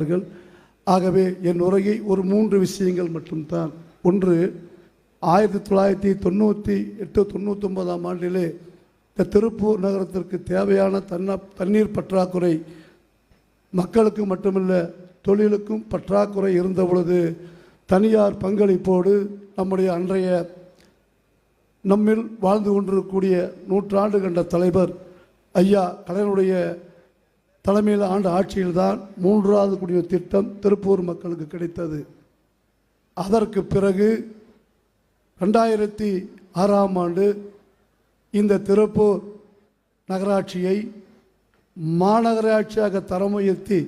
அவர்கள் ஆகவே என் உரையை ஒரு மூன்று விஷயங்கள் மட்டும்தான். ஒன்று ஆயிரத்தி தொள்ளாயிரத்தி தொண்ணூற்றி எட்டு தொண்ணூற்றி ஒன்பதாம் ஆண்டிலே இந்த திருப்பூர் நகரத்திற்கு தேவையான தன்ன தண்ணீர் பற்றாக்குறை மக்களுக்கு மட்டுமல்ல தொழிலுக்கும் பற்றாக்குறை இருந்த பொழுது தனியார் பங்களிப்போடு நம்முடைய அன்றைய நம்மில் வாழ்ந்து கொண்டிருக்கக்கூடிய நூற்றாண்டு கண்ட தலைவர் ஐயா கலைஞருடைய தலைமையில் ஆண்டு ஆட்சியில்தான் மூன்றாவது குடிநீர் திட்டம் திருப்பூர் மக்களுக்கு கிடைத்தது. அதற்கு பிறகு ரெண்டாயிரத்தி ஆறாம் ஆண்டு இந்த திருப்பூர் நகராட்சியை மாநகராட்சியாக தரம் உயர்த்தி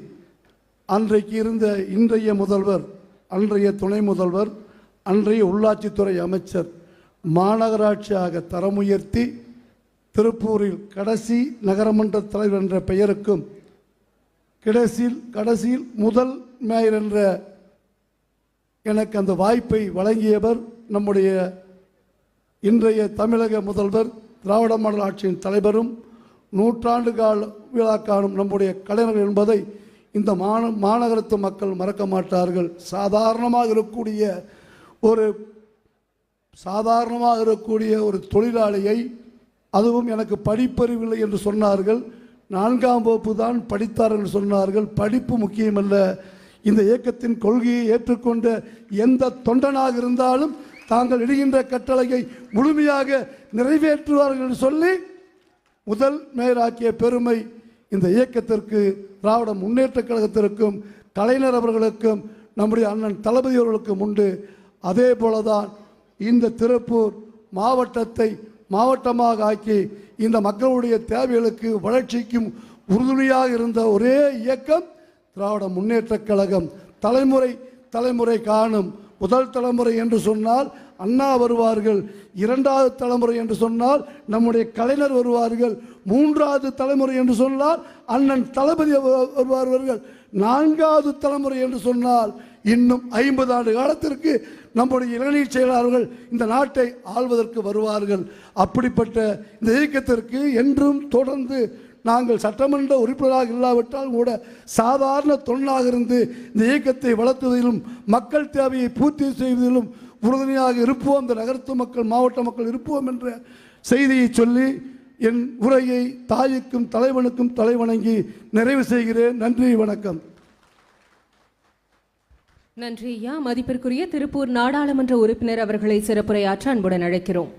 அன்றைக்கு இருந்த இன்றைய முதல்வர் அன்றைய துணை முதல்வர் அன்றைய உள்ளாட்சித்துறை அமைச்சர் மாநகராட்சியாக தரம் உயர்த்தி திருப்பூரில் கடைசி நகரமன்ற தலைவர் என்ற பெயருக்கும் கடைசியில் கடைசியில் முதல் மேயர் என்ற எனக்கு அந்த வாய்ப்பை வழங்கியவர் நம்முடைய இன்றைய தமிழக முதல்வர் திராவிட மாடல் ஆட்சியின் தலைவரும் நூற்றாண்டு கால விழா காணும் நம்முடைய கலைஞர் என்பதை இந்த மாந மாநகரத்து மக்கள் மறக்க மாட்டார்கள். சாதாரணமாக இருக்கக்கூடிய ஒரு சாதாரணமாக இருக்கக்கூடிய ஒரு தொழிலாளியை அதுவும் எனக்கு படிப்பறிவில்லை என்று சொன்னார்கள். நான்காம் வகுப்பு தான் படித்தார் என்று சொன்னார்கள். படிப்பு முக்கியமல்ல. இந்த இயக்கத்தின் கொள்கையை ஏற்றுக்கொண்ட எந்த தொண்டனாக இருந்தாலும் தாங்கள் இடுகின்ற கட்டளையை முழுமையாக நிறைவேற்றுவார்கள் என்று சொல்லி முதல் மேயராக்கிய பெருமை இந்த இயக்கத்திற்கு திராவிட முன்னேற்ற கழகத்திற்கும் கலைஞர் அவர்களுக்கும் நம்முடைய அண்ணன் தளபதி அவர்களுக்கும் உண்டு. அதே போலதான் இந்த திருப்பூர் மாவட்டத்தை மாவட்டமாக ஆக்கி இந்த மக்களுடைய தேவைகளுக்கு வளர்ச்சிக்கும் உறுதுணையாக இருந்த ஒரே இயக்கம் திராவிட முன்னேற்றக் கழகம். தலைமுறை தலைமுறை காணும். முதல் தலைமுறை என்று சொன்னால் அண்ணா வருவார்கள். இரண்டாவது தலைமுறை என்று சொன்னால் நம்முடைய கலைஞர் வருவார்கள். மூன்றாவது தலைமுறை என்று சொன்னால் அண்ணன் தளபதி வருவார்கள். நான்காவது தலைமுறை என்று சொன்னால் இன்னும் ஐம்பது ஆண்டு காலத்திற்கு நம்முடைய இளநீர் செயலாளர்கள் இந்த நாட்டை ஆள்வதற்கு வருவார்கள். அப்படிப்பட்ட இந்த இயக்கத்திற்கு என்றும் தொடர்ந்து நாங்கள் சட்டமன்ற உறுப்பினராக இல்லாவிட்டால் கூட சாதாரண தொண்டாக இருந்து இந்த இயக்கத்தை வளர்த்துவதிலும் மக்கள் தேவையை பூர்த்தி செய்வதிலும் உறுதுணையாக இருப்போம். இந்த நகரத்து மக்கள் மாவட்ட மக்கள் இருப்போம் என்ற செய்தியை சொல்லி என் உரையை தாய்க்கும் தலைவனுக்கும் தலைவணங்கி நிறைவு செய்கிறேன். நன்றி வணக்கம். நன்றி ஐயா மதிப்பிற்குரிய திருப்பூர் நாடாளுமன்ற உறுப்பினர் அவர்களை சிறப்புரையாற்ற அன்புடன் அழைக்கிறோம்.